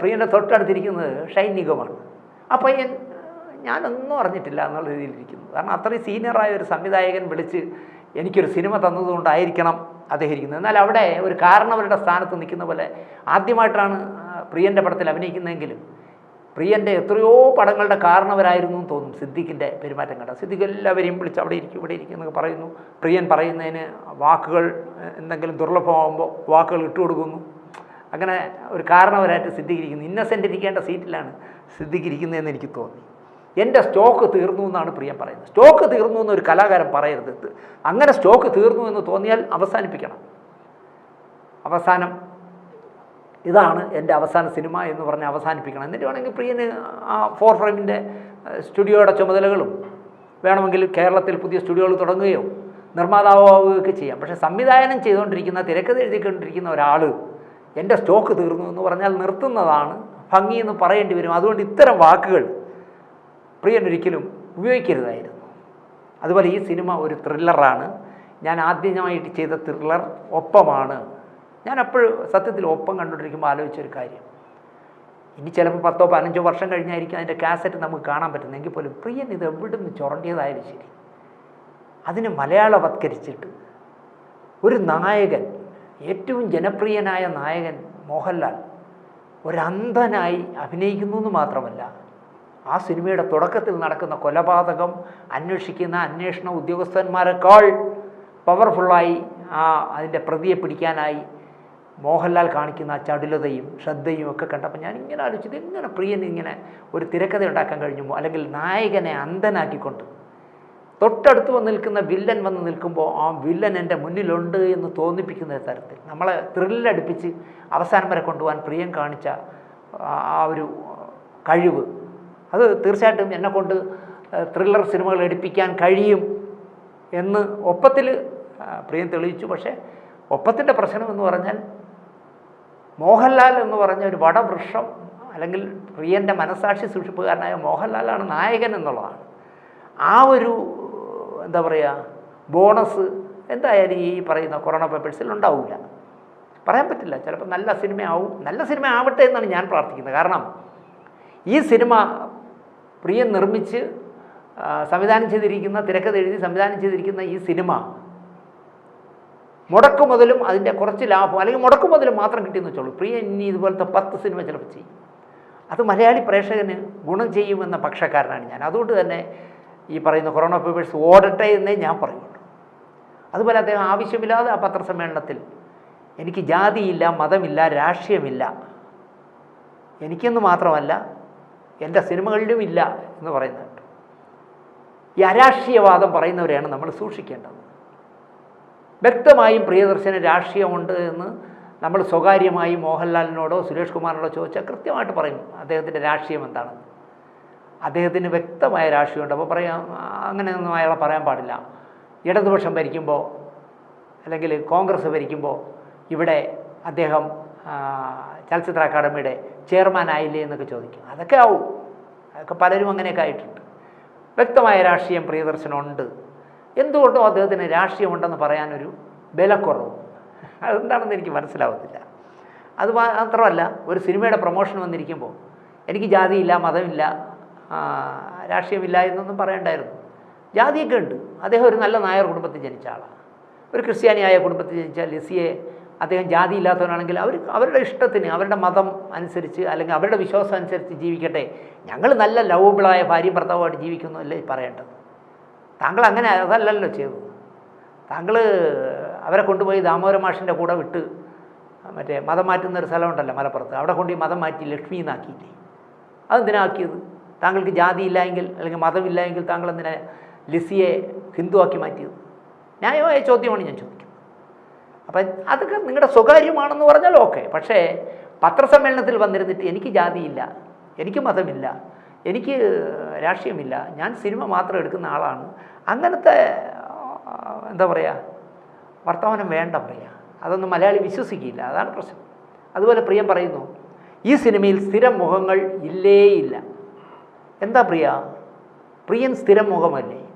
പ്രിയന്റെ തൊട്ടടുത്തിരിക്കുന്നത് ഷൈൻ നിഗമാണ് ആ പയ്യൻ ഞാനൊന്നും അറിഞ്ഞിട്ടില്ല എന്നുള്ള രീതിയിലിരിക്കുന്നു. കാരണം അത്രയും സീനിയറായ ഒരു സംവിധായകൻ വിളിച്ച് എനിക്കൊരു സിനിമ തന്നതുകൊണ്ടായിരിക്കണം അദ്ദേഹം ഇരിക്കുന്നത്. എന്നാൽ അവിടെ ഒരു കാരണവരുടെ സ്ഥാനത്ത് നിൽക്കുന്ന പോലെ ആദ്യമായിട്ടാണ് പ്രിയന്റെ പടത്തിൽ അഭിനയിക്കുന്നതെങ്കിലും പ്രിയന്റെ എത്രയോ പടങ്ങളുടെ കാരണവരായിരുന്നു എന്ന് തോന്നും സിദ്ദിഖിന്റെ പെരുമാറ്റം കണ്ട സിദ്ദിഖ് എല്ലാവരെയും വിളിച്ച് അവിടെ ഇരിക്കും ഇവിടെ ഇരിക്കും എന്നൊക്കെ പറയുന്നു. പ്രിയൻ പറയുന്നതിന് വാക്കുകൾ എന്തെങ്കിലും ദുർലഭമാകുമ്പോൾ വാക്കുകൾ ഇട്ടുകൊടുക്കുന്നു. അങ്ങനെ ഒരു കാരണവരായിട്ട് സിദ്ധീകരിക്കുന്നു. ഇന്നസെന്റ് ഇരിക്കേണ്ട സീറ്റിലാണ് സിദ്ദിഖ് ഇരിക്കുന്നതെന്ന് എനിക്ക് തോന്നി. എന്റെ സ്റ്റോക്ക് തീർന്നു എന്നാണ് പ്രിയൻ പറയുന്നത്. സ്റ്റോക്ക് തീർന്നു എന്നൊരു കലാകാരൻ പറയരുത്. അങ്ങനെ സ്റ്റോക്ക് തീർന്നു എന്ന് തോന്നിയാൽ അവസാനിപ്പിക്കണം. അവസാനം ഇതാണ് എന്റെ അവസാന സിനിമ എന്ന് പറഞ്ഞ് അവസാനിപ്പിക്കണം. എന്നിട്ട് വേണമെങ്കിൽ പ്രിയന് ആ ഫോർ ഫ്രെയിമിന്റെ സ്റ്റുഡിയോയുടെ ചുമതലകളും വേണമെങ്കിൽ കേരളത്തിൽ പുതിയ സ്റ്റുഡിയോകൾ തുടങ്ങുകയോ നിർമ്മാതാവുകയൊക്കെ ചെയ്യാം. പക്ഷേ സംവിധാനം ചെയ്തുകൊണ്ടിരിക്കുന്ന തിരക്കഥ എഴുതിക്കൊണ്ടിരിക്കുന്ന ഒരാൾ എന്റെ സ്റ്റോക്ക് തീർന്നു എന്ന് പറഞ്ഞാൽ നിർത്തുന്നതാണ് ഭംഗി എന്ന് പറയേണ്ടി വരും. അതുകൊണ്ട് ഇത്തരം വാക്കുകൾ പ്രിയൻ ഒരിക്കലും ഉപയോഗിക്കരുതായിരുന്നു. അതുപോലെ ഈ സിനിമ ഒരു ത്രില്ലറാണ് ഞാൻ ആദ്യമായിട്ട് ചെയ്ത ത്രില്ലർ ഒപ്പമാണ്. ഞാൻ അപ്പോഴും സത്യത്തിൽ ഒപ്പം കണ്ടുകൊണ്ടിരിക്കുമ്പോൾ ആലോചിച്ചൊരു കാര്യം. ഇനി ചിലപ്പോൾ പത്തോ പതിനഞ്ചോ വർഷം കഴിഞ്ഞായിരിക്കും അതിന്റെ കാസറ്റ് നമുക്ക് കാണാൻ പറ്റുന്നെങ്കിൽ പോലും പ്രിയൻ ഇത് എവിടെ നിന്ന് ശരി. അതിനെ മലയാളവത്കരിച്ചിട്ട് ഒരു നായകൻ ഏറ്റവും ജനപ്രിയനായ നായകൻ മോഹൻലാൽ ഒരന്ധനായി അഭിനയിക്കുന്നു എന്ന് മാത്രമല്ല ആ സിനിമയുടെ തുടക്കത്തിൽ നടക്കുന്ന കൊലപാതകം അന്വേഷിക്കുന്ന അന്വേഷണ ഉദ്യോഗസ്ഥന്മാരെക്കാൾ പവർഫുള്ളായി ആ അതിന്റെ പ്രതിയെ പിടിക്കാനായി മോഹൻലാൽ കാണിക്കുന്ന ആ ചടുലതയും ശ്രദ്ധയും ഒക്കെ കണ്ടപ്പോൾ ഞാൻ ഇങ്ങനെ ആലോചിച്ചത് എങ്ങനെ പ്രിയൻ ഇങ്ങനെ ഒരു തിരക്കഥ ഉണ്ടാക്കാൻ കഴിഞ്ഞു അല്ലെങ്കിൽ നായകനെ അന്ധനാക്കിക്കൊണ്ട് തൊട്ടടുത്ത് വന്ന് നിൽക്കുന്ന വില്ലൻ വന്ന് നിൽക്കുമ്പോൾ ആ വില്ലൻ എന്റെ മുന്നിലുണ്ട് എന്ന് തോന്നിപ്പിക്കുന്ന തരത്തിൽ നമ്മളെ ത്രില്ലടിപ്പിച്ച് അവസാനം വരെ കൊണ്ടുപോകാൻ പ്രിയം കാണിച്ച ആ- ഒരു കഴിവ്. അത് തീർച്ചയായിട്ടും എന്നെ കൊണ്ട് ത്രില്ലർ സിനിമകൾ എടുപ്പിക്കാൻ കഴിയും എന്ന് ഒപ്പത്തിൽ പ്രിയം തെളിയിച്ചു. പക്ഷേ ഒപ്പത്തിന്റെ പ്രശ്നം എന്ന് പറഞ്ഞാൽ മോഹൻലാൽ എന്ന് പറഞ്ഞ ഒരു വടവൃക്ഷം അല്ലെങ്കിൽ പ്രിയന്റെ മനസാക്ഷി സൂക്ഷിപ്പുകാരനായ മോഹൻലാലാണ് നായകൻ എന്നുള്ളതാണ്. ആ ഒരു എന്താ പറയുക ബോണസ് എന്തായാലും ഈ പറയുന്ന കൊറോണ പേപ്പേഴ്സിൽ ഉണ്ടാവില്ല പറയാൻ പറ്റില്ല ചിലപ്പോൾ നല്ല സിനിമയാവും നല്ല സിനിമ ആവട്ടെ എന്നാണ് ഞാൻ പ്രാർത്ഥിക്കുന്നത്. കാരണം ഈ സിനിമ പ്രിയൻ നിർമ്മിച്ച് സംവിധാനം ചെയ്തിരിക്കുന്ന തിരക്കഥ എഴുതി സംവിധാനം ചെയ്തിരിക്കുന്ന ഈ സിനിമ മുടക്കു മുതലും അതിന്റെ കുറച്ച് ലാഭം അല്ലെങ്കിൽ മുടക്കു മുതലും മാത്രം കിട്ടിയെന്ന് വെച്ചോളൂ. പ്രിയ ഇനി ഇതുപോലത്തെ പത്ത് സിനിമ ചിലപ്പോൾ ചെയ്യും. അത് മലയാളി പ്രേക്ഷകന് ഗുണം ചെയ്യുമെന്ന പക്ഷക്കാരനാണ് ഞാൻ. അതുകൊണ്ട് തന്നെ ഈ പറയുന്ന കൊറോണ പേപ്പേഴ്സ് ഓടട്ടെ എന്നേ ഞാൻ പറയുള്ളൂ. അതുപോലെ അദ്ദേഹം ആവശ്യമില്ലാതെ ആ പത്രസമ്മേളനത്തിൽ എനിക്ക് ജാതിയില്ല മതമില്ല രാഷ്ട്രീയമില്ല എനിക്കെന്ന് മാത്രമല്ല എന്റെ സിനിമകളിലും ഇല്ല എന്ന് പറയുന്നത് ഈ അരാഷ്ട്രീയവാദം പറയുന്നവരെയാണ് നമ്മൾ സൂക്ഷിക്കേണ്ടത്. വ്യക്തമായും പ്രിയദർശന് രാഷ്ട്രീയമുണ്ട് എന്ന് നമ്മൾ സ്വകാര്യമായി മോഹൻലാലിനോടോ സുരേഷ് കുമാറിനോടോ ചോദിച്ചാൽ കൃത്യമായിട്ട് പറയും അദ്ദേഹത്തിന്റെ രാഷ്ട്രീയം എന്താണെന്ന്. അദ്ദേഹത്തിന് വ്യക്തമായ രാഷ്ട്രീയമുണ്ട്. അപ്പോൾ പറയാം അങ്ങനെ അങ്ങനെയൊന്നും അയാളെ പറയാൻ പാടില്ല. ഇടതുപക്ഷം ഭരിക്കുമ്പോൾ അല്ലെങ്കിൽ കോൺഗ്രസ് ഭരിക്കുമ്പോൾ ഇവിടെ അദ്ദേഹം ചലച്ചിത്ര അക്കാദമിയുടെ ചെയർമാൻ ആയില്ലേ എന്നൊക്കെ ചോദിക്കും. അതൊക്കെ ആവും. അതൊക്കെ പലരും അങ്ങനെയൊക്കെ ആയിട്ടുണ്ട്. വ്യക്തമായ രാഷ്ട്രീയം പ്രിയദർശനുണ്ട്. എന്തുകൊണ്ടോ അദ്ദേഹത്തിന് രാഷ്ട്രീയമുണ്ടെന്ന് പറയാനൊരു ബലക്കുറവ്. അതെന്താണെന്ന് എനിക്ക് മനസ്സിലാവത്തില്ല. അത് മാത്രമല്ല ഒരു സിനിമയുടെ പ്രൊമോഷൻ വന്നിരിക്കുമ്പോൾ എനിക്ക് ജാതിയില്ല മതമില്ല രാഷ്ട്രീയമില്ല എന്നൊന്നും പറയണ്ടായിരുന്നു. ജാതിയൊക്കെ ഉണ്ട്. അദ്ദേഹം ഒരു നല്ല നായർ കുടുംബത്തിൽ ജനിച്ച ആളാണ് ഒരു ക്രിസ്ത്യാനിയായ കുടുംബത്തിൽ ജനിച്ച ലിസിയെ അദ്ദേഹം ജാതി ഇല്ലാത്തവനാണെങ്കിൽ അവർ അവരുടെ ഇഷ്ടത്തിന് അവരുടെ മതം അനുസരിച്ച് അല്ലെങ്കിൽ അവരുടെ വിശ്വാസം അനുസരിച്ച് ജീവിക്കട്ടെ. ഞങ്ങൾ നല്ല ലവബിളായ ഭാര്യ ഭർത്താവുമായിട്ട് ജീവിക്കുന്നു അല്ലേ പറയേണ്ടത്. താങ്കൾ അങ്ങനെ അതല്ലല്ലോ ചെയ്തത്. താങ്കൾ അവരെ കൊണ്ടുപോയി ദാമോദര മാഷിന്റെ കൂടെ വിട്ട് മറ്റേ മതം മാറ്റുന്ന ഒരു സ്ഥലമുണ്ടല്ലോ മലപ്പുറത്ത്. അവിടെ കൊണ്ടുപോയി മതം മാറ്റി ലക്ഷ്മി എന്നാക്കിയില്ലേ? അതെന്തിനാ ആക്കിയത്? താങ്കൾക്ക് ജാതി ഇല്ല എങ്കിൽ അല്ലെങ്കിൽ മതമില്ല എങ്കിൽ താങ്കൾ എന്തിനാ ലിസിയെ ഹിന്ദുവാക്കി മാറ്റിയത്? ന്യായമായ ചോദ്യമാണ് ഞാൻ ചോദിക്കുന്നത്. അപ്പം അതൊക്കെ നിങ്ങളുടെ സ്വകാര്യമാണെന്ന് പറഞ്ഞാൽ ഓക്കെ. പക്ഷേ പത്രസമ്മേളനത്തിൽ വന്നിരുന്നിട്ട് എനിക്ക് ജാതിയില്ല എനിക്ക് മതമില്ല എനിക്ക് രാഷ്ട്രീയമില്ല ഞാൻ സിനിമ മാത്രം എടുക്കുന്ന ആളാണ്. അങ്ങനത്തെ എന്താ പറയുക വർത്തമാനം വേണ്ട പറയുക അതൊന്നും മലയാളി വിശ്വസിക്കില്ല. അതാണ് പ്രശ്നം. അതുപോലെ പ്രിയം പറയുന്നു ഈ സിനിമയിൽ സ്ഥിരം മുഖങ്ങൾ ഇല്ലേ ഇല്ല. എന്താ പ്രിയ? പ്രിയൻ സ്ഥിരം മുഖമല്ലേ?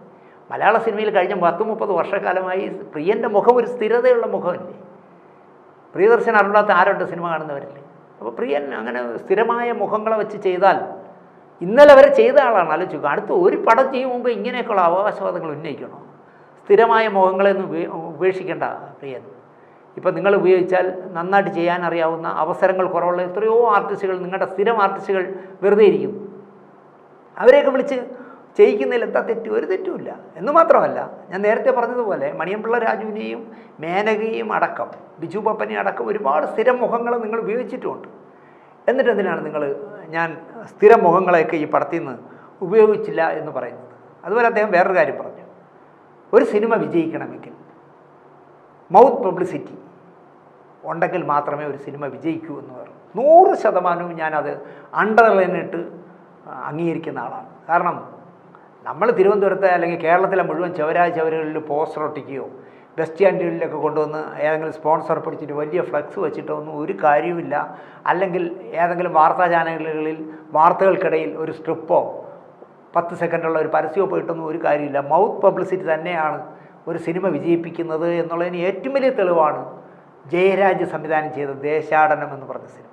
മലയാള സിനിമയിൽ കഴിഞ്ഞ പത്ത് മുപ്പത് വർഷക്കാലമായി പ്രിയന്റെ മുഖം ഒരു സ്ഥിരതയുള്ള മുഖമല്ലേ? പ്രിയദർശൻ അറിവില്ലാത്ത ആരുണ്ട് സിനിമ കാണുന്നവരല്ലേ അപ്പോൾ പ്രിയൻ അങ്ങനെ സ്ഥിരമായ മുഖങ്ങളെ വെച്ച് ചെയ്താൽ ഇന്നലെ വരെ ചെയ്ത ആളാണ്. ആലോചിക്കുക അടുത്ത ഒരു പടം ചെയ്യും മുമ്പ് ഇങ്ങനെയൊക്കെയുള്ള അവകാശവാദങ്ങൾ ഉന്നയിക്കണോ? സ്ഥിരമായ മുഖങ്ങളെ ഒന്നും ഉപേ- ഉപേക്ഷിക്കേണ്ട പ്രിയൻ. ഇപ്പം നിങ്ങൾ ഉപയോഗിച്ചാൽ നന്നായിട്ട് ചെയ്യാൻ അറിയാവുന്ന അവസരങ്ങൾ കുറവുള്ള എത്രയോ ആർട്ടിസ്റ്റുകൾ നിങ്ങളുടെ സ്ഥിരം ആർട്ടിസ്റ്റുകൾ വെറുതെ ഇരിക്കുന്നു. അവരെയൊക്കെ വിളിച്ച് ചെയ്യിക്കുന്നതിൽ എന്താ തെറ്റ്? ഒരു തെറ്റുമില്ല എന്ന് മാത്രമല്ല ഞാൻ നേരത്തെ പറഞ്ഞതുപോലെ മണിയമ്പിള്ള രാജുവിനെയും മേനകയും അടക്കം ബിജു പപ്പനെയും അടക്കം ഒരുപാട് സ്ഥിരം മുഖങ്ങൾ നിങ്ങൾ ഉപയോഗിച്ചിട്ടുമുണ്ട് എന്നിട്ട് എന്തിനാണ് നിങ്ങൾ ഞാൻ സ്ഥിരം മുഖങ്ങളെയൊക്കെ ഈ പടത്തിൽ നിന്ന് ഉപയോഗിച്ചില്ല എന്ന് പറയുന്നത്? അതുപോലെ അദ്ദേഹം വേറൊരു കാര്യം പറഞ്ഞു. ഒരു സിനിമ വിജയിക്കണമെങ്കിൽ മൗത്ത് പബ്ലിസിറ്റി ഉണ്ടെങ്കിൽ മാത്രമേ ഒരു സിനിമ വിജയിക്കൂ എന്ന് പറഞ്ഞു. നൂറ് ശതമാനവും ഞാനത് അണ്ടർലൈനിട്ട് അംഗീകരിക്കുന്ന ആളാണ്. കാരണം നമ്മൾ തിരുവനന്തപുരത്തെ അല്ലെങ്കിൽ കേരളത്തിലെ മുഴുവൻ ചവരാ ചവരുകളിൽ പോസ്റ്റർ ഒട്ടിക്കുകയോ ബസ് സ്റ്റാൻഡുകളിലൊക്കെ കൊണ്ടുവന്ന് ഏതെങ്കിലും സ്പോൺസർ പിടിച്ചിട്ട് വലിയ ഫ്ലക്സ് വെച്ചിട്ടോ ഒന്നും ഒരു കാര്യവുമില്ല. അല്ലെങ്കിൽ ഏതെങ്കിലും വാർത്താ ചാനലുകളിൽ വാർത്തകൾക്കിടയിൽ ഒരു സ്ട്രിപ്പോ പത്ത് സെക്കൻഡുള്ള ഒരു പരസ്യമോ പോയിട്ടൊന്നും ഒരു കാര്യമില്ല മൗത്ത് പബ്ലിസിറ്റി തന്നെയാണ് ഒരു സിനിമ വിജയിപ്പിക്കുന്നത് എന്നുള്ളതിന് ഏറ്റവും വലിയ തെളിവാണ് ജയരാജ് സംവിധാനം ചെയ്ത ദേശാടനം എന്ന് പറഞ്ഞ സിനിമ.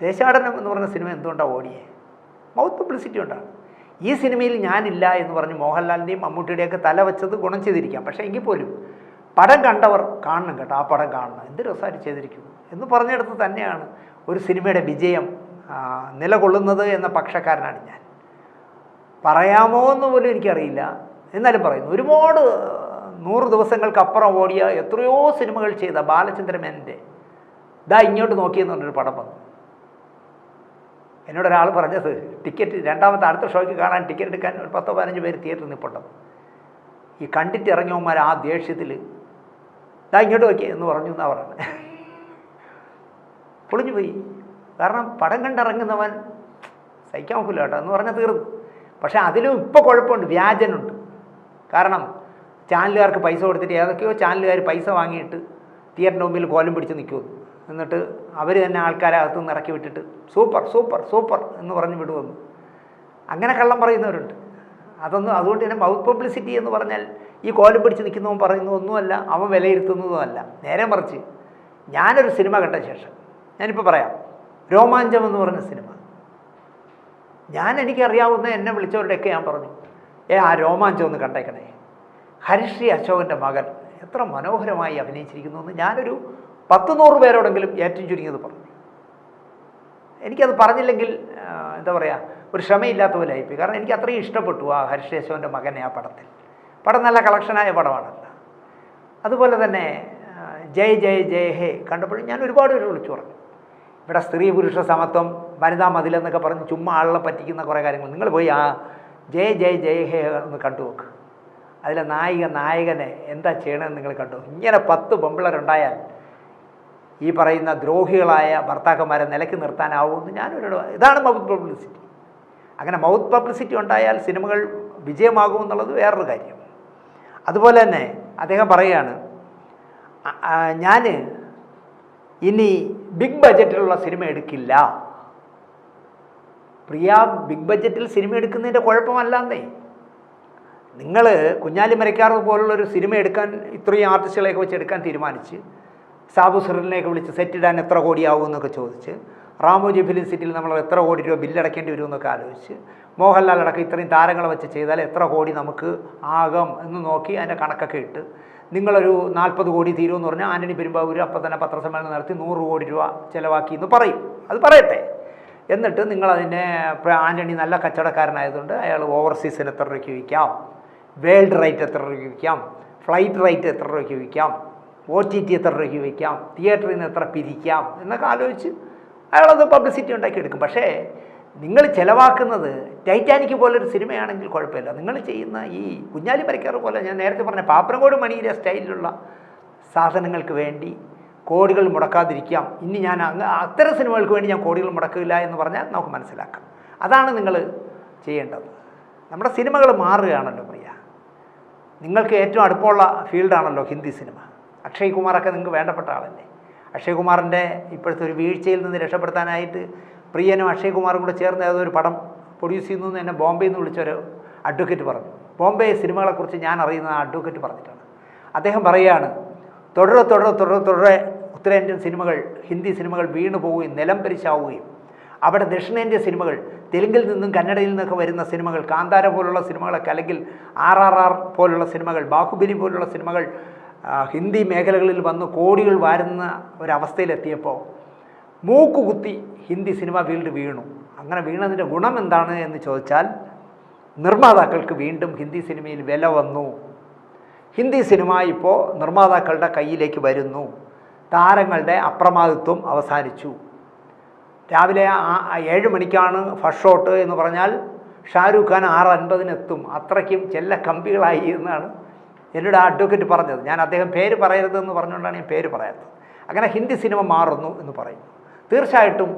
ദേശാടനം എന്ന് പറഞ്ഞ സിനിമ എന്തുകൊണ്ടാണ് ഓടിയേ? മൗത്ത് പബ്ലിസിറ്റി ഉണ്ടാണ് ഈ സിനിമയിൽ ഞാനില്ല എന്ന് പറഞ്ഞ് മോഹൻലാലിന്റെയും മമ്മൂട്ടിയുടെയൊക്കെ തല വെച്ചത് ഗുണം ചെയ്തിരിക്കാം. പക്ഷേ എങ്കിൽ പോലും പടം കണ്ടവർ കാണണം കേട്ടോ ആ പടം കാണണം. എന്ത് രസമായിട്ട് ചെയ്തിരിക്കുന്നു. എന്ന് പറഞ്ഞിടത്ത് തന്നെയാണ് ഒരു സിനിമയുടെ വിജയം നിലകൊള്ളുന്നത് എന്ന പക്ഷക്കാരനാണ് ഞാൻ. പറയാമോ എന്ന് പോലും എനിക്കറിയില്ല. എന്നാലും പറയുന്നു ഒരുപാട് നൂറ് ദിവസങ്ങൾക്കപ്പുറം ഓടിയ എത്രയോ സിനിമകൾ ചെയ്ത ബാലചന്ദ്ര മേനന്റെ ദാ ഇങ്ങോട്ട് നോക്കിയെന്ന് പറഞ്ഞൊരു പടം വന്നു. എന്നോട് ഒരാൾ പറഞ്ഞത് ടിക്കറ്റ് രണ്ടാമത്തെ അടുത്ത ഷോയ്ക്ക് കാണാൻ ടിക്കറ്റ് എടുക്കാൻ ഒരു പത്തോ പതിനഞ്ച് പേര് തിയേറ്ററിൽ നിൽപ്പുണ്ടെന്ന് ഈ കണ്ടിട്ട് ഇറങ്ങിയവന്മാർ ആ ദേഷ്യത്തിൽ ഞാൻ ഇങ്ങോട്ട് നോക്കിയേ എന്ന് പറഞ്ഞു എന്നാ പറയുന്നത്. പൊളിഞ്ഞു പോയി കാരണം പടം കണ്ടിറങ്ങുന്നവൻ സഹിക്കാൻ നോക്കില്ല കേട്ടോ എന്ന് പറഞ്ഞാൽ തീർന്നു. പക്ഷേ അതിലും ഇപ്പോൾ കുഴപ്പമുണ്ട് വ്യാജനുണ്ട്. കാരണം ചാനലുകാർക്ക് പൈസ കൊടുത്തിട്ട് ഏതൊക്കെയോ ചാനലുകാർ പൈസ വാങ്ങിയിട്ട് തിയേറ്ററിന്റെ മുമ്പിൽ കോലം പിടിച്ച് നിൽക്കുമെന്ന് എന്നിട്ട് അവർ തന്നെ ആൾക്കാരെ അകത്ത് നിന്ന് ഇറക്കി വിട്ടിട്ട് സൂപ്പർ സൂപ്പർ സൂപ്പർ എന്ന് പറഞ്ഞ് വിടുമെന്ന് അങ്ങനെ കള്ളം പറയുന്നവരുണ്ട്. അതൊന്നും അതുകൊണ്ട് തന്നെ മൗത്ത് പബ്ലിസിറ്റി എന്ന് പറഞ്ഞാൽ ഈ കോലം പിടിച്ച് നിൽക്കുന്നവൻ പറയുന്നതൊന്നുമല്ല അവൻ വിലയിരുത്തുന്നതുമല്ല. നേരെ മറിച്ച് ഞാനൊരു സിനിമ കണ്ട ശേഷം ഞാനിപ്പോൾ പറയാം രോമാഞ്ചം എന്ന് പറഞ്ഞ സിനിമ. ഞാൻ എനിക്കറിയാവുന്ന എന്നെ വിളിച്ചവരുടെയൊക്കെ ഞാൻ പറഞ്ഞു ഏ ആ രോമാഞ്ചം ഒന്ന് കണ്ടേക്കണേ. ഹരിശ്രീ അശോകന്റെ മകൻ എത്ര മനോഹരമായി അഭിനയിച്ചിരിക്കുന്നു എന്ന്. ഞാനൊരു പത്ത് നൂറ് പേരോടെങ്കിലും ഏറ്റവും ചുരുങ്ങിയത് പറഞ്ഞു. എനിക്കത് പറഞ്ഞില്ലെങ്കിൽ എന്താ പറയുക ഒരു ക്ഷമയില്ലാത്ത പോലെ ആയിപ്പോയി. കാരണം എനിക്ക് അത്രയും ഇഷ്ടപ്പെട്ടു ആ ഹരിശേശവന്റെ മകനെ ആ പടത്തിൽ. പടം നല്ല കളക്ഷനായ പടമാണല്ലോ അതുപോലെ തന്നെ ജയ് ജയ് ജയ് ഹേ കണ്ടപ്പോഴും ഞാൻ ഒരുപാട് പേര് വിളിച്ചു പറഞ്ഞു. ഇവിടെ സ്ത്രീ പുരുഷ സമത്വം വനിതാ മതിലെന്നൊക്കെ പറഞ്ഞ് ചുമ്മാ ആളെ പറ്റിക്കുന്ന കുറേ കാര്യങ്ങൾ. നിങ്ങൾ പോയി ആ ജയ് ജയ് ജയ് ഹേ ഒന്ന് കണ്ടു നോക്ക്. അതിലെ നായിക നായകനെ എന്താ ചെയ്യണമെന്ന് നിങ്ങൾ കണ്ടു. ഇങ്ങനെ പത്ത് പെമ്പിളരുണ്ടായാൽ ഈ പറയുന്ന ദ്രോഹികളായ ഭർത്താക്കന്മാരെ നിലയ്ക്ക് നിർത്താനാവുമെന്ന് ഞാനൊരു ഇതാണ് മൗത്ത് പബ്ലിസിറ്റി. അങ്ങനെ മൗത്ത് പബ്ലിസിറ്റി ഉണ്ടായാൽ സിനിമകൾ വിജയമാകുമെന്നുള്ളത് വേറൊരു കാര്യം. അതുപോലെ തന്നെ അദ്ദേഹം പറയുകയാണ് ഞാൻ ഇനി ബിഗ് ബജറ്റിലുള്ള സിനിമ എടുക്കില്ല. പ്രിയ ബിഗ് ബജറ്റിൽ സിനിമ എടുക്കുന്നതിന്റെ കുഴപ്പമല്ലാന്നേ. നിങ്ങൾ കുഞ്ഞാലി മരക്കാർ പോലുള്ളൊരു സിനിമ എടുക്കാൻ ഇത്രയും ആർട്ടിസ്റ്റുകളെയൊക്കെ വെച്ച് എടുക്കാൻ തീരുമാനിച്ച് സാബു സുറിനെയൊക്കെ വിളിച്ച് സെറ്റ് ഇടാൻ എത്ര കോടിയാവും എന്നൊക്കെ ചോദിച്ച് റാമോജി ഫിലിം സിറ്റിയിൽ നമ്മൾ എത്ര കോടി രൂപ ബില്ലടക്കേണ്ടി വരുമെന്നൊക്കെ ആലോചിച്ച് മോഹൻലാൽ അടക്കം ഇത്രയും താരങ്ങളെ വെച്ച് ചെയ്താൽ എത്ര കോടി നമുക്ക് ആകാം എന്ന് നോക്കി അതിന്റെ കണക്കൊക്കെ ഇട്ട് നിങ്ങളൊരു നാൽപ്പത് കോടി തീരുമെന്ന് പറഞ്ഞാൽ ആന്റണി പെരുമ്പാവൂർ അപ്പം തന്നെ പത്രസമ്മേളനം നടത്തി നൂറ് കോടി രൂപ ചിലവാക്കി എന്ന് പറയും. അത് പറയട്ടെ. എന്നിട്ട് നിങ്ങളതിനെ ആന്റണി നല്ല കച്ചവടക്കാരനായതുകൊണ്ട് അയാൾ ഓവർസീസിന് എത്ര രൂപയ്ക്ക് വിൽക്കാം? വേൾഡ് റേറ്റ് എത്ര രൂപയ്ക്ക് വിൽക്കാം? ഫ്ലൈറ്റ് റേറ്റ് എത്ര രൂപയ്ക്ക് വിൽക്കാം? ഒ ടി ടി എത്ര രൂപയ്ക്ക് വയ്ക്കാം തിയേറ്ററിൽ നിന്ന് എത്ര പിരിക്കാം എന്നൊക്കെ ആലോചിച്ച് അയാളത് പബ്ലിസിറ്റി ഉണ്ടാക്കിയെടുക്കും. പക്ഷേ നിങ്ങൾ ചിലവാക്കുന്നത് ടൈറ്റാനിക് പോലൊരു സിനിമയാണെങ്കിൽ കുഴപ്പമില്ല. നിങ്ങൾ ചെയ്യുന്ന ഈ കുഞ്ഞാലി മരക്കാർ പോലെ ഞാൻ നേരത്തെ പറഞ്ഞ പാപ്പനംകോട് മണിയിലെ സ്റ്റൈലിലുള്ള സാധനങ്ങൾക്ക് വേണ്ടി കോടികൾ മുടക്കാതിരിക്കാം. ഇനി ഞാൻ അങ്ങ് അത്തരം സിനിമകൾക്ക് വേണ്ടി ഞാൻ കോടികൾ മുടക്കില്ല എന്ന് പറഞ്ഞാൽ നമുക്ക് മനസ്സിലാക്കാം. അതാണ് നിങ്ങൾ ചെയ്യേണ്ടത്. നമ്മുടെ സിനിമകൾ മാറുകയാണല്ലോ പ്രിയ. നിങ്ങൾക്ക് ഏറ്റവും അടുപ്പമുള്ള ഫീൽഡാണല്ലോ ഹിന്ദി സിനിമ. അക്ഷയ് കുമാറൊക്കെ നിങ്ങൾക്ക് വേണ്ടപ്പെട്ട ആളല്ലേ? അക്ഷയ് കുമാറിന്റെ ഇപ്പോഴത്തെ ഒരു വീഴ്ചയിൽ നിന്ന് രക്ഷപ്പെടുത്താനായിട്ട് പ്രിയനും അക്ഷയ് കുമാറും കൂടെ ചേർന്ന് ഏതൊരു പടം പ്രൊഡ്യൂസ് ചെയ്യുന്നു എന്ന് എന്നെ ബോംബെയിൽ നിന്ന് വിളിച്ചൊരു അഡ്വക്കേറ്റ് പറഞ്ഞു. ബോംബെ സിനിമകളെക്കുറിച്ച് ഞാൻ അറിയുന്ന ആ അഡ്വക്കേറ്റ് പറഞ്ഞിട്ടാണ്. അദ്ദേഹം പറയുകയാണ് തുടരെ തുടരെ തുടരെ തുടരെ ഉത്തരേന്ത്യൻ സിനിമകൾ ഹിന്ദി സിനിമകൾ വീണു പോവുകയും നിലം പരിശാവുകയും അവിടെ ദക്ഷിണേന്ത്യ സിനിമകൾ തെലുങ്കിൽ നിന്നും കന്നഡയിൽ നിന്നൊക്കെ വരുന്ന സിനിമകൾ കാന്താര പോലുള്ള സിനിമകളൊക്കെ അല്ലെങ്കിൽ ആർ ആർ ആർ പോലുള്ള സിനിമകൾ ബാഹുബലി പോലുള്ള സിനിമകൾ ഹിന്ദി മേഖലകളിൽ വന്ന് കോടികൾ വാരുന്ന ഒരവസ്ഥയിലെത്തിയപ്പോൾ മൂക്കുകുത്തി ഹിന്ദി സിനിമ ഫീൽഡ് വീണു. അങ്ങനെ വീണതിന്റെ ഗുണം എന്താണ് എന്ന് ചോദിച്ചാൽ നിർമ്മാതാക്കൾക്ക് വീണ്ടും ഹിന്ദി സിനിമയിൽ വില വന്നു. ഹിന്ദി സിനിമ ഇപ്പോൾ നിർമ്മാതാക്കളുടെ കയ്യിലേക്ക് വരുന്നു. താരങ്ങളുടെ അപ്രമാദിത്വം അവസാനിച്ചു. രാവിലെ ഏഴ് മണിക്കാണ് ഫസ്റ്റ് ഷോട്ട് എന്ന് പറഞ്ഞാൽ ഷാരൂഖ് ഖാൻ ആറ് അൻപതിനെത്തും. അത്രയ്ക്കും ചെല്ല കമ്പികളായി എന്നാണ് എന്നോട് ആ അഡ്വക്കേറ്റ് പറഞ്ഞത്. ഞാൻ അദ്ദേഹം പേര് പറയരുതെന്ന് പറഞ്ഞുകൊണ്ടാണ് ഞാൻ പേര് പറയാത്തത്. അങ്ങനെ ഹിന്ദി സിനിമ മാറുന്നു എന്ന് പറയുന്നു. തീർച്ചയായിട്ടും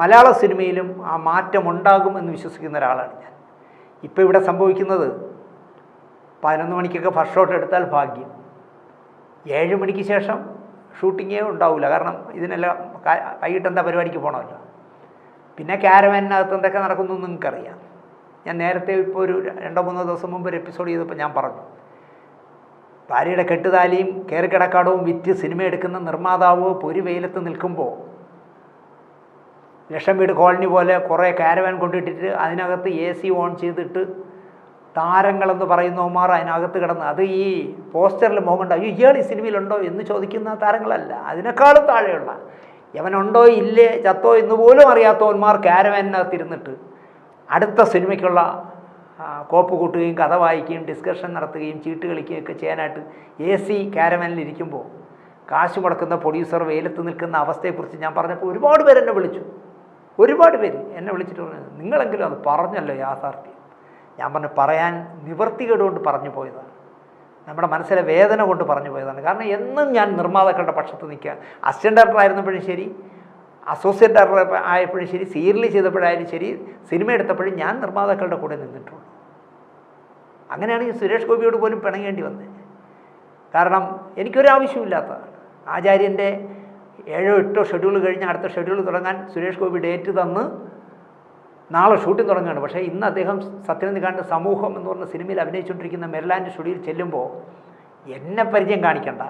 മലയാള സിനിമയിലും ആ മാറ്റം ഉണ്ടാകും എന്ന് വിശ്വസിക്കുന്ന ഒരാളാണ് ഞാൻ. ഇപ്പോൾ ഇവിടെ സംഭവിക്കുന്നത് പതിനൊന്ന് മണിക്കൊക്കെ ഫസ്റ്റ് ഷോട്ട് എടുത്താൽ ഭാഗ്യം. ഏഴ് മണിക്ക് ശേഷം ഷൂട്ടിങ്ങേ ഉണ്ടാവില്ല കാരണം ഇതിനെല്ലാം വൈകിട്ട് എന്താ പരിപാടിക്ക് പോകണമല്ലോ പിന്നെ ക്യാരവാനിനകത്ത് എന്തൊക്കെ നടക്കുന്നു നിങ്ങൾക്കറിയാം. ഞാൻ നേരത്തെ ഇപ്പോൾ ഒരു രണ്ടോ മൂന്നോ ദിവസം മുമ്പ് ഒരു എപ്പിസോഡ് ചെയ്തപ്പോൾ ഞാൻ പറഞ്ഞു. ഭാര്യയുടെ കെട്ടുതാലിയും കയറിക്കിടക്കാടവും വിറ്റ് സിനിമ എടുക്കുന്ന നിർമ്മാതാവ് പൊരി വെയിലത്ത് നിൽക്കുമ്പോൾ ലക്ഷം വീട് കോളനി പോലെ കുറേ കാരവാൻ കൊണ്ടിട്ടിട്ട് അതിനകത്ത് എ സി ഓൺ ചെയ്തിട്ട് താരങ്ങളെന്ന് പറയുന്നവന്മാർ അതിനകത്ത് കിടന്ന് അത് ഈ പോസ്റ്ററിൽ മോഹമുണ്ട് അയ്യോ ഇയാൾ ഈ സിനിമയിലുണ്ടോ? എന്ന് ചോദിക്കുന്ന താരങ്ങളല്ല. അതിനേക്കാളും താഴെയുള്ള യവനുണ്ടോ ഇല്ലേ ചത്തോ എന്ന് പോലും അറിയാത്തവന്മാർ കാരവാനിനകത്ത് ഇരുന്നിട്ട് അടുത്ത സിനിമയ്ക്കുള്ള കോപ്പ് കൂട്ടുകയും കഥ വായിക്കുകയും ഡിസ്കഷൻ നടത്തുകയും ചീട്ട് കളിക്കുകയും ഒക്കെ ചെയ്യാനായിട്ട് എ സി ക്യാരമനിലിരിക്കുമ്പോൾ കാശ് മുടക്കുന്ന പ്രൊഡ്യൂസർ വെയിലത്ത് നിൽക്കുന്ന അവസ്ഥയെക്കുറിച്ച് ഞാൻ പറഞ്ഞപ്പോൾ ഒരുപാട് പേര് എന്നെ വിളിച്ചു. ഒരുപാട് പേര് എന്നെ വിളിച്ചിട്ട് പറഞ്ഞു നിങ്ങളെങ്കിലും അത് പറഞ്ഞല്ലോ യാഥാർത്ഥ്യം. ഞാൻ പറഞ്ഞു പറയാൻ നിവർത്തികേടുകൊണ്ട് പറഞ്ഞു പോയതാണ്. നമ്മുടെ മനസ്സിലെ വേദന കൊണ്ട് പറഞ്ഞു പോയതാണ്. കാരണം എന്നും ഞാൻ നിർമ്മാതാക്കളുടെ പക്ഷത്ത് നിൽക്കുക. അസിസ്റ്റന്റ് ഡയറക്ടർ ആയിരുന്നപ്പോഴും ശരി അസോസിയേറ്റ് ഡയറക്ടർ ആയപ്പോഴും ശരി സീരിയൽ ചെയ്തപ്പോഴായാലും ശരി സിനിമ എടുത്തപ്പോഴും ഞാൻ നിർമ്മാതാക്കളുടെ കൂടെ നിന്നിട്ടുള്ളൂ. അങ്ങനെയാണ് ഈ സുരേഷ് ഗോപിയോട് പോലും പിണങ്ങേണ്ടി വന്നത്. കാരണം എനിക്കൊരാവശ്യമില്ലാത്തതാണ് ആചാര്യന്റെ ഏഴോ എട്ടോ ഷെഡ്യൂൾ കഴിഞ്ഞ് അടുത്ത ഷെഡ്യൂൾ തുടങ്ങാൻ സുരേഷ് ഗോപി ഡേറ്റ് തന്ന് നാളെ ഷൂട്ടിംഗ് തുടങ്ങുകയാണ്. പക്ഷേ ഇന്ന് അദ്ദേഹം സത്യനന്ദിക്കാണ്ട് സമൂഹം എന്ന് പറഞ്ഞ സിനിമയിൽ അഭിനയിച്ചുകൊണ്ടിരിക്കുന്ന മെരിലാൻഡ് സ്റ്റുഡിയോയിൽ ചെല്ലുമ്പോൾ എന്നെ പരിചയം കാണിക്കണ്ട.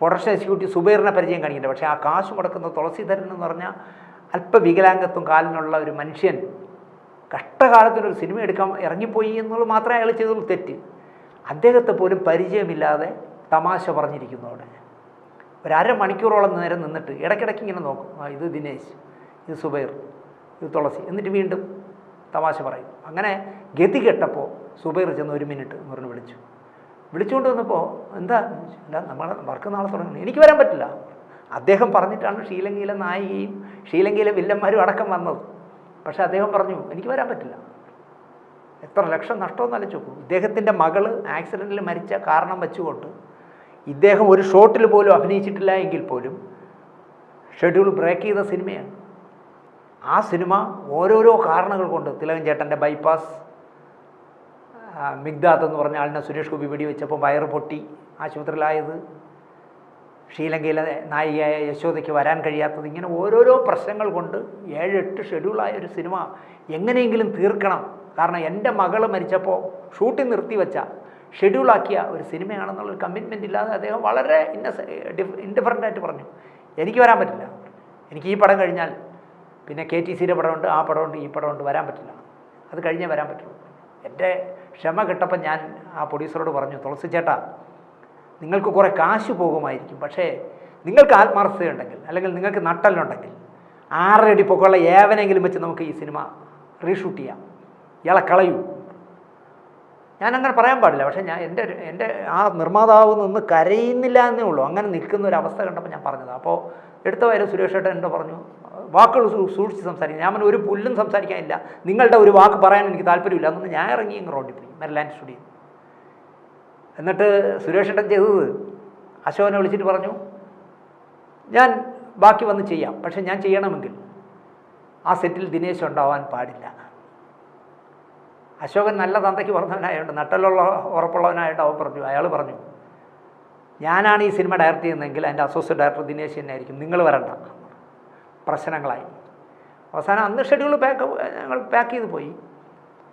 പ്രൊഡക്ഷൻ എക്സിക്യൂട്ടീവ് സുബൈറിനെ പരിചയം കാണിക്കുന്നത് പക്ഷേ ആ കാശ് മുടക്കുന്ന തുളസീധരൻ എന്ന് പറഞ്ഞാൽ അല്പ വികലാംഗത്വം കാലിനുള്ള ഒരു മനുഷ്യൻ കഷ്ടകാലത്തിനൊരു സിനിമ എടുക്കാൻ ഇറങ്ങിപ്പോയി എന്നുള്ളത് മാത്രമേ അയാൾ ചെയ്തുള്ളൂ തെറ്റ്. അദ്ദേഹത്തെ പോലും പരിചയമില്ലാതെ തമാശ പറഞ്ഞിരിക്കുന്നു അവിടെ ഒരു അരമണിക്കൂറോളം നേരം നിന്നിട്ട് ഇടയ്ക്കിടയ്ക്ക് ഇങ്ങനെ നോക്കും. ആ ഇത് ദിനേശ് ഇത് സുബൈർ ഇത് തുളസി. എന്നിട്ട് വീണ്ടും തമാശ പറയും. അങ്ങനെ ഗതി കെട്ടപ്പോൾ സുബൈർ ചെന്ന് ഒരു മിനിറ്റ് എന്ന് പറഞ്ഞ് വിളിച്ചു. വിളിച്ചുകൊണ്ട് വന്നപ്പോൾ എന്താ? ഇല്ല നമ്മളെ വർക്ക് നാളെ തുടങ്ങണം എനിക്ക് വരാൻ പറ്റില്ല. അദ്ദേഹം പറഞ്ഞിട്ടാണ് ശ്രീലങ്കയിലെ നായികയും ശ്രീലങ്കയിലെ വില്ലന്മാരും അടക്കം വന്നത്. പക്ഷേ അദ്ദേഹം പറഞ്ഞു എനിക്ക് വരാൻ പറ്റില്ല. എത്ര ലക്ഷം നഷ്ടമെന്ന് നോക്കൂ ഇദ്ദേഹത്തിന്റെ മകൾ ആക്സിഡന്റിൽ മരിച്ച കാരണം വെച്ചുകൊണ്ട് ഇദ്ദേഹം ഒരു ഷോട്ടിൽ പോലും അഭിനയിച്ചിട്ടില്ല എങ്കിൽ പോലും ഷെഡ്യൂൾ ബ്രേക്ക് ചെയ്ത സിനിമയാണ്. ആ സിനിമ ഓരോരോ കാരണങ്ങൾ കൊണ്ട് തിലകൻ ചേട്ടന്റെ ബൈപ്പാസ് മിഗ്ദാത്ത് എന്ന് പറഞ്ഞ ആളിനെ സുരേഷ് ഗോപി വെടിവെച്ചപ്പോൾ വയറ് പൊട്ടി ആശുപത്രിയിലായത്. ശ്രീലങ്കയിലെ നായികയായ യശോദയ്ക്ക് വരാൻ കഴിയാത്തത് ഇങ്ങനെ ഓരോരോ പ്രശ്നങ്ങൾ കൊണ്ട് ഏഴ് എട്ട് ഷെഡ്യൂളായ ഒരു സിനിമ എങ്ങനെയെങ്കിലും തീർക്കണം. കാരണം എന്റെ മകൾ മരിച്ചപ്പോൾ ഷൂട്ടിംഗ് നിർത്തിവെച്ച ഷെഡ്യൂളാക്കിയ ഒരു സിനിമയാണെന്നുള്ളൊരു കമ്മിറ്റ്മെന്റ് ഇല്ലാതെ അദ്ദേഹം വളരെ ഇന്നസ ഇൻഡിഫറന്റായിട്ട് പറഞ്ഞു. എനിക്ക് വരാൻ പറ്റില്ല. എനിക്ക് ഈ പടം കഴിഞ്ഞാൽ പിന്നെ കെ ടി സിയുടെ പടമുണ്ട് ആ പടമുണ്ട് ഈ പടമുണ്ട് വരാൻ പറ്റില്ല. അത് കഴിഞ്ഞേ വരാൻ പറ്റുള്ളൂ. എന്റെ ക്ഷമ കിട്ടപ്പോൾ ഞാൻ ആ പ്രൊഡ്യൂസറോട് പറഞ്ഞു തുളസി ചേട്ടാ നിങ്ങൾക്ക് കുറേ കാശ് പോകുമായിരിക്കും. പക്ഷേ നിങ്ങൾക്ക് ആത്മാർത്ഥതയുണ്ടെങ്കിൽ അല്ലെങ്കിൽ നിങ്ങൾക്ക് നട്ടലുണ്ടെങ്കിൽ ആറടി പൊക്കമുള്ള ഏവനെങ്കിലും വെച്ച് നമുക്ക് ഈ സിനിമ റീഷൂട്ട് ചെയ്യാം. ഇയാളെ കളയൂ. ഞാനങ്ങനെ പറയാൻ പാടില്ല. പക്ഷേ ഞാൻ എന്റെ എന്റെ ആ നിർമ്മാതാവ് നിന്ന് കരയുന്നില്ല എന്നേ ഉള്ളൂ. അങ്ങനെ നിൽക്കുന്ന ഒരു അവസ്ഥ കണ്ടപ്പോൾ ഞാൻ പറഞ്ഞത്. അപ്പോൾ എടുത്ത സുരേഷ് ഏട്ടൻ എന്നോട് പറഞ്ഞു വാക്കുകൾ സൂക്ഷിച്ച് സംസാരിക്കും ഞാൻ ഒരു പുല്ലും സംസാരിക്കാനില്ല. നിങ്ങളുടെ ഒരു വാക്ക് പറയാൻ എനിക്ക് താല്പര്യമില്ല. എന്നൊന്ന് ഞാൻ ഇറങ്ങി ഇങ്ങ് റോഡിൽ പോയി മെറിലാൻഡ് സ്റ്റുഡിയോ. എന്നിട്ട് സുരേഷ് ഏട്ടൻ ചെയ്തത് അശോകനെ വിളിച്ചിട്ട് പറഞ്ഞു ഞാൻ ബാക്കി വന്ന് ചെയ്യാം. പക്ഷെ ഞാൻ ചെയ്യണമെങ്കിൽ ആ സെറ്റിൽ ദിനേശ് ഉണ്ടാവാൻ പാടില്ല. അശോകൻ നല്ല തന്തയ്ക്ക് പറഞ്ഞവനായതുകൊണ്ട് നട്ടലുള്ള ഉറപ്പുള്ളവനായിട്ട് അവൻ പറഞ്ഞു അയാൾ പറഞ്ഞു ഞാനാണ് ഈ സിനിമ ഡയറക്റ്റ് ചെയ്യുന്നതെങ്കിൽ അതിന്റെ അസോസിയേറ്റ് ഡയറക്ടർ ദിനേശ് തന്നെ ആയിരിക്കും നിങ്ങൾ വരണ്ട. പ്രശ്നങ്ങളായി. അവസാനം അന്ന് ഷെഡ്യൂൾ പാക്ക് ഞങ്ങൾ പാക്ക് ചെയ്ത് പോയി.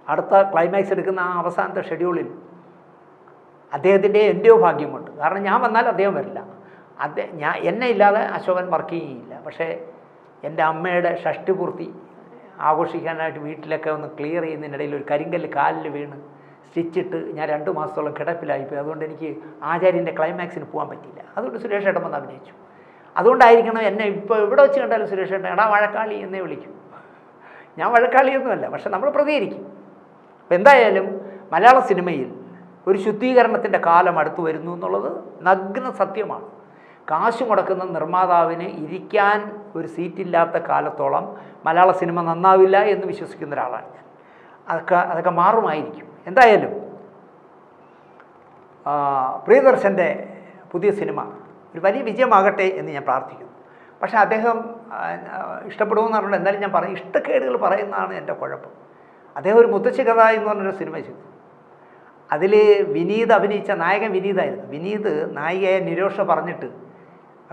അടുത്ത ക്ലൈമാക്സ് എടുക്കുന്ന ആ അവസാനത്തെ ഷെഡ്യൂളിൽ അദ്ദേഹത്തിന്റെ എന്റെയോ ഭാഗ്യമുണ്ട്. കാരണം ഞാൻ വന്നാൽ അദ്ദേഹം വരില്ല. അദ്ദേഹം ഞാൻ എന്നെ ഇല്ലാതെ അശോകൻ വർക്ക് ചെയ്യില്ല പക്ഷേ എന്റെ അമ്മയുടെ ഷഷ്ടിപൂർത്തി ആഘോഷിക്കാനായിട്ട് വീട്ടിലൊക്കെ ഒന്ന് ക്ലിയർ ചെയ്യുന്നതിനിടയിൽ ഒരു കരിങ്കല്ല് കാലിൽ വീണ് സ്റ്റിച്ചിട്ട് ഞാൻ രണ്ട് മാസത്തോളം കിടപ്പിലായിപ്പോയി. അതുകൊണ്ട് എനിക്ക് ആചാര്യന്റെ ക്ലൈമാക്സിന് പോകാൻ പറ്റിയില്ല. അതുകൊണ്ട് സുരേഷ് വന്ന് അഭിനയിച്ചു. അതുകൊണ്ടായിരിക്കണം എന്നെ ഇപ്പോൾ ഇവിടെ വെച്ച് കണ്ടാലും സുരേഷ് ഏട്ടൻ എടാ വഴക്കാളി എന്നേ വിളിക്കും. ഞാൻ വഴക്കാളിയൊന്നുമല്ല പക്ഷെ നമ്മൾ പ്രതികരിക്കും. അപ്പം എന്തായാലും മലയാള സിനിമയിൽ ഒരു ശുദ്ധീകരണത്തിന്റെ കാലം അടുത്തു വരുന്നു എന്നുള്ളത് നഗ്ന സത്യമാണ്. കാശ് മുടക്കുന്ന നിർമ്മാതാവിന് ഇരിക്കാൻ ഒരു സീറ്റില്ലാത്ത കാലത്തോളം മലയാള സിനിമ നന്നാവില്ല എന്ന് വിശ്വസിക്കുന്ന ഒരാളാണ് ഞാൻ. അതൊക്കെ അതൊക്കെ മാറുമായിരിക്കും. എന്തായാലും പ്രിയദർശന്റെ പുതിയ സിനിമ ഒരു വലിയ വിജയമാകട്ടെ എന്ന് ഞാൻ പ്രാർത്ഥിക്കുന്നു. പക്ഷേ അദ്ദേഹം ഇഷ്ടപ്പെടുമെന്ന് പറഞ്ഞു എന്തായാലും ഞാൻ പറയും ഇഷ്ടക്കേടുകൾ പറയുന്നതാണ് എന്റെ കുഴപ്പം. അദ്ദേഹം ഒരു മുത്തശ്ശി കഥ എന്ന് പറഞ്ഞൊരു സിനിമ ചെയ്തു. അതിൽ വിനീത് അഭിനയിച്ച നായകൻ വിനീതായിരുന്നു. വിനീത് നായികയെ നിരോഷ പറഞ്ഞിട്ട്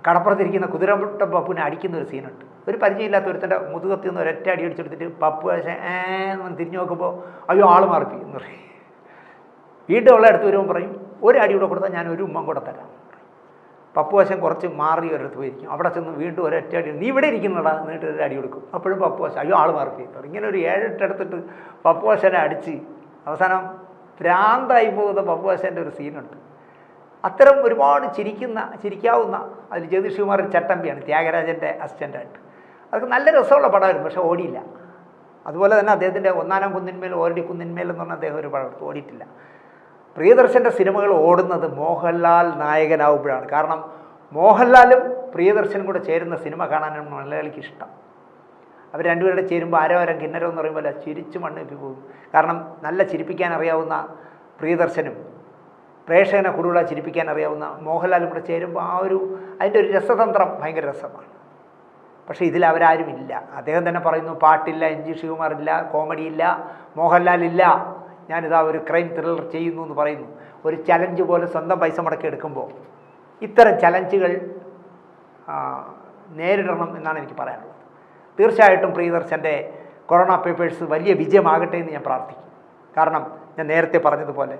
കടപ്പുറത്തിരിക്കുന്ന കുതിരമുട്ട പപ്പുവിനെ അടിക്കുന്ന ഒരു സീനുണ്ട്. ഒരു പരിചയമില്ലാത്ത ഒരുത്തന്റെ മുതുകത്തിൽ നിന്ന് ഒരൊറ്റ അടി അടിച്ചെടുത്തിട്ട് പപ്പു പക്ഷേ ഏന്ന് തിരിഞ്ഞു നോക്കുമ്പോൾ അയ്യോ ആൾ മാറിപ്പി എന്ന് പറയും. വീണ്ടും അടുത്ത് വരുമ്പോൾ പറയും ഒരു അടി കൂടെ കൊടുത്താൽ ഞാൻ ഒരു ഉമ്മം കൂടെ തരാം. പപ്പു വശം കുറച്ച് മാറി ഒരിടത്ത് പോയിരിക്കും. അവിടെ ചെന്ന് വീണ്ടും ഒരൊറ്റ അടി നീ ഇവിടെ ഇരിക്കുന്നടാ. എന്നിട്ട് ഒരു അടി കൊടുക്കും. അപ്പോഴും പപ്പു വശം അയ്യോ ആൾ മാറി ഇങ്ങനെ ഒരു ഏഴെട്ടെടുത്തിട്ട് പപ്പു വശനെ അടിച്ച് അവസാനം ഭ്രാന്തായി പോകുന്ന പപ്പു വശന്റെ ഒരു സീനുണ്ട്. അത്തരം ഒരുപാട് ചിരിക്കുന്ന ചിരിക്കാവുന്ന അതിൽ ജ്യോതിഷ് കുമാർ ചട്ടമ്പിയാണ് ത്യാഗരാജന്റെ അസിസ്റ്റന്റായിട്ട് അതൊക്കെ നല്ല രസമുള്ള പടമായിരുന്നു പക്ഷേ ഓടിയില്ല. അതുപോലെ തന്നെ അദ്ദേഹത്തിന്റെ ഒന്നാനാം കുന്നിന്മേൽ ഓരടി കുന്നിന്മേൽ എന്ന് പറഞ്ഞാൽ അദ്ദേഹം ഒരു പടം ഓടിയിട്ടില്ല. പ്രിയദർശന്റെ സിനിമകൾ ഓടുന്നത് മോഹൻലാൽ നായകനാവുമ്പോഴാണ്. കാരണം മോഹൻലാലും പ്രിയദർശനും കൂടെ ചേരുന്ന സിനിമ കാണാനാണ് മലയാളിക്ക് ഇഷ്ടം. അവർ രണ്ടുപേരുടെ ചേരുമ്പോൾ ആരോരം കിന്നരം എന്ന് പറയുമ്പോൾ ചിരിച്ച് മണ്ണിപ്പി പോകും. കാരണം നല്ല ചിരിപ്പിക്കാൻ അറിയാവുന്ന പ്രിയദർശനും പ്രേക്ഷകനെ കൂടുതലായി ചിരിപ്പിക്കാൻ അറിയാവുന്ന മോഹൻലാലും കൂടെ ചേരുമ്പോൾ ആ ഒരു അതിന്റെ ഒരു രസതന്ത്രം ഭയങ്കര രസമാണ്. പക്ഷേ ഇതിൽ അവരാരും ഇല്ല. അദ്ദേഹം തന്നെ പറയുന്നു പാട്ടില്ല എൻ ജി ശിവകുമാർ ഇല്ല കോമഡി ഇല്ല മോഹൻലാൽ ഇല്ല. ഞാനിതാ ഒരു ക്രൈം ത്രില്ലർ ചെയ്യുന്നു എന്ന് പറയുന്നു. ഒരു ചലഞ്ച് പോലെ സ്വന്തം പൈസ മുടക്കി എടുക്കുമ്പോൾ ഇത്തരം ചലഞ്ചുകൾ നേരിടണം എന്നാണ് എനിക്ക് പറയാനുള്ളത്. തീർച്ചയായിട്ടും പ്രിയദർശന്റെ കൊറോണ പേപ്പേഴ്സ് വലിയ വിജയമാകട്ടെ എന്ന് ഞാൻ പ്രാർത്ഥിക്കും കാരണം ഞാൻ നേരത്തെ പറഞ്ഞതുപോലെ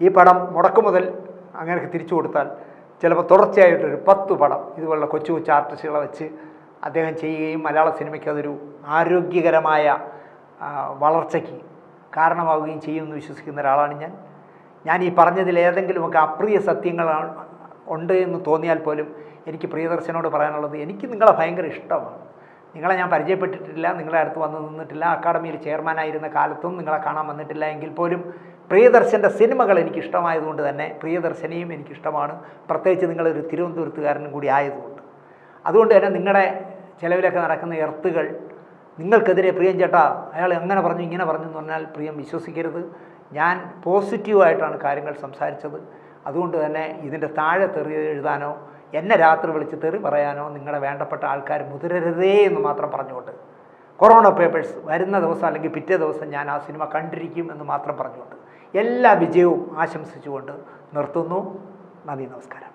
ഈ പടം മുടക്കു മുതൽ അങ്ങനെ തിരിച്ചു കൊടുത്താൽ ചിലപ്പോൾ തുടർച്ചയായിട്ടൊരു പത്ത് പടം ഇതുപോലുള്ള കൊച്ചു കൊച്ചു ആർട്ടിസ്റ്റുകളെ വെച്ച് അദ്ദേഹം ചെയ്യുകയും മലയാള സിനിമയ്ക്ക് അതൊരു ആരോഗ്യകരമായ വളർച്ചയ്ക്ക് കാരണമാവുകയും ചെയ്യുമെന്ന് വിശ്വസിക്കുന്ന ഒരാളാണ് ഞാൻ. ഞാൻ ഈ പറഞ്ഞതിൽ ഏതെങ്കിലുമൊക്കെ അപ്രിയ സത്യങ്ങളാണ് ഉണ്ട് എന്ന് തോന്നിയാൽ പോലും എനിക്ക് പ്രിയദർശനോട് പറയാനുള്ളത് എനിക്ക് നിങ്ങളെ ഭയങ്കര ഇഷ്ടമാണ്. നിങ്ങളെ ഞാൻ പരിചയപ്പെട്ടിട്ടില്ല നിങ്ങളെ അടുത്ത് വന്ന് നിന്നിട്ടില്ല അക്കാഡമിയിൽ ചെയർമാനായിരുന്ന കാലത്തും നിങ്ങളെ കാണാൻ വന്നിട്ടില്ല എങ്കിൽ പോലും പ്രിയദർശന്റെ സിനിമകൾ എനിക്ക് ഇഷ്ടമായതുകൊണ്ട് തന്നെ പ്രിയദർശനെയും എനിക്കിഷ്ടമാണ് പ്രത്യേകിച്ച് നിങ്ങളൊരു തിരുവനന്തപുരത്തുകാരനും കൂടി ആയതുകൊണ്ട്. അതുകൊണ്ട് തന്നെ നിങ്ങളുടെ ചിലവിലൊക്കെ നടക്കുന്ന എർത്തുകൾ നിങ്ങൾക്കെതിരെ പ്രിയം ചേട്ടാ അയാൾ എങ്ങനെ പറഞ്ഞു ഇങ്ങനെ പറഞ്ഞു എന്ന് പറഞ്ഞാൽ പ്രിയം വിശ്വസിക്കരുത്. ഞാൻ പോസിറ്റീവായിട്ടാണ് കാര്യങ്ങൾ സംസാരിച്ചത്. അതുകൊണ്ട് തന്നെ ഇതിന്റെ താഴെ തെറി എഴുതാനോ എന്നെ രാത്രി വിളിച്ച് തെറി പറയാനോ നിങ്ങളെ വേണ്ടപ്പെട്ട ആൾക്കാർ മുതിരരുതേ എന്ന് മാത്രം പറഞ്ഞുകൊണ്ട്. കൊറോണ പേപ്പേഴ്സ് വരുന്ന ദിവസം അല്ലെങ്കിൽ പിറ്റേ ദിവസം ഞാൻ ആ സിനിമ കണ്ടിരിക്കും എന്ന് മാത്രം പറഞ്ഞുകൊണ്ട്. എല്ലാ വിജയവും ആശംസിച്ചുകൊണ്ട് നിർത്തുന്നു. നന്ദി നമസ്കാരം.